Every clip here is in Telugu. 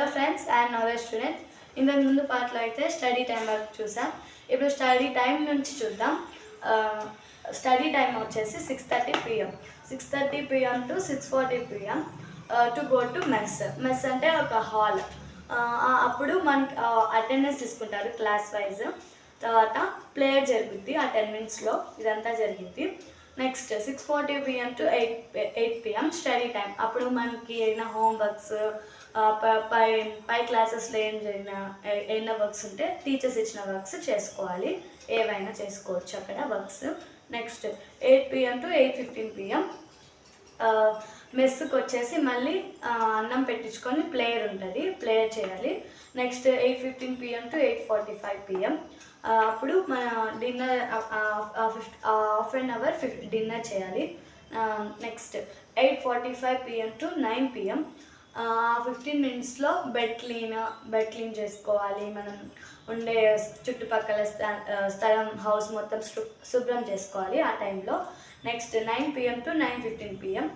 హలో ఫ్రెండ్స్ ఐఎమ్ నవర్ స్టూడెంట్ ఇంతకు ముందు పాటలో అయితే స్టడీ టైం వరకు చూసాం. ఇప్పుడు స్టడీ టైం నుంచి చూద్దాం. స్టడీ టైం వచ్చేసి six thirty PM six thirty PM to six forty PM to go to mess mess అంటే ఒక హాల్ అప్పుడు మన అటెండెన్స్ తీసుకుంటారు క్లాస్ వైజ్ తర్వాత ప్లేయర్ జరుగుద్ది ఆ టెన్ మినిట్స్లో ఇదంతా జరిగింది. Next six forty PM to eight eight PM study time అప్పుడు మనకి ఏదైనా హోంవర్క్స్ పై పై క్లాసెస్లో ఏం జరిగిన ఏమైనా వర్క్స్ ఉంటే టీచర్స్ ఇచ్చిన వర్క్స్ చేసుకోవాలి. ఏవైనా చేసుకోవచ్చు అక్కడ works. Next eight PM to eight fifteen PM. మెస్కి వచ్చేసి మళ్ళీ అన్నం పెట్టించుకొని ప్లేయర్ ఉంటుంది ప్లేయర్ చేయాలి. Next eight fifteen PM to eight forty five PM అప్పుడు మన dinner fift half an hour fif dinner చేయాలి. Next eight forty five PM to nine PM fifteen మినిట్స్లో బెడ్ క్లీన్ బెడ్ క్లీన్ చేసుకోవాలి. మనం ఉండే చుట్టుపక్కల స్థ- స్థలం హౌస్ మొత్తం శుభ్రం చేసుకోవాలి ఆ టైంలో next nine PM to nine fifteen PM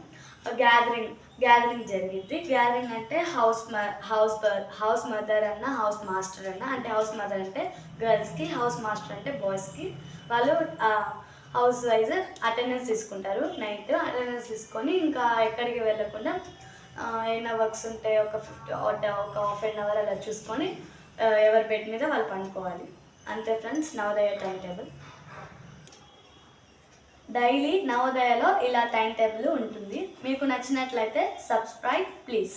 gathering gathering జరిగింది గ్యాదరింగ్ అంటే హౌస్ హౌస్ హౌస్ మదర్ అన్న హౌస్ మాస్టర్ అన్న అంటే హౌస్ మదర్ అంటే గర్ల్స్కి హౌస్ మాస్టర్ అంటే బాయ్స్కి వాళ్ళు హౌస్ వైజ్ అటెండెన్స్ తీసుకుంటారు. నైట్ అటెండెన్స్ తీసుకొని ఇంకా ఎక్కడికి వెళ్ళకుండా ఏమైనా వర్క్స్ ఉంటే ఒక ఫిఫ్టీ ఒక హాఫ్ అన్ అవర్ అలా చూసుకొని ఎవరి బెడ్ మీద వాళ్ళు పండుకోవాలి. అంతే friends Navodaya time table. Daily నవోదయలో ఇలా టైం టేబుల్ ఉంటుంది. మీకు నచ్చినట్లయితే సబ్స్క్రైబ్ ప్లీజ్.